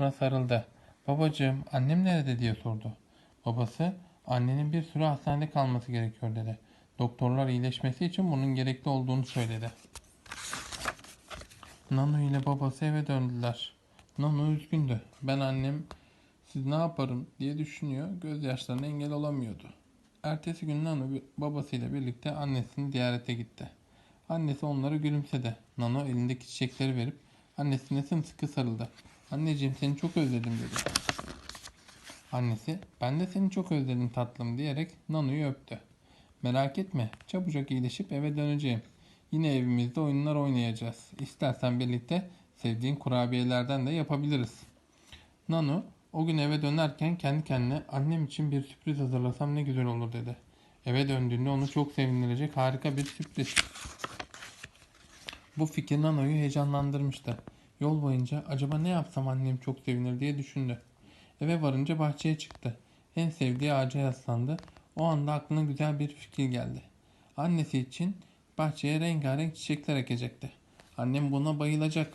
Ona sarıldı. Babacığım annem nerede diye sordu. Babası annenin bir süre hastanede kalması gerekiyor dedi. Doktorlar iyileşmesi için bunun gerekli olduğunu söyledi. Nano ile babası eve döndüler. Nano üzgündü. Ben annem siz ne yaparım diye düşünüyor. Gözyaşlarına engel olamıyordu. Ertesi gün Nano babasıyla birlikte annesini ziyarete gitti. Annesi onlara gülümsedi. Nano elindeki çiçekleri verip annesine sımsıkı sarıldı. Anneciğim seni çok özledim dedi. Annesi ben de seni çok özledim tatlım diyerek Nano'yu öptü. Merak etme çabucak iyileşip eve döneceğim. Yine evimizde oyunlar oynayacağız. İstersen birlikte sevdiğin kurabiyelerden de yapabiliriz. Nano o gün eve dönerken kendi kendine annem için bir sürpriz hazırlasam ne güzel olur dedi. Eve döndüğünde onu çok sevindirecek harika bir sürpriz. Bu fikir Nano'yu heyecanlandırmıştı. Yol boyunca acaba ne yapsam annem çok sevinir diye düşündü. Eve varınca bahçeye çıktı. En sevdiği ağaca yaslandı. O anda aklına güzel bir fikir geldi. Annesi için bahçeye rengarenk çiçekler ekecekti. Annem buna bayılacak.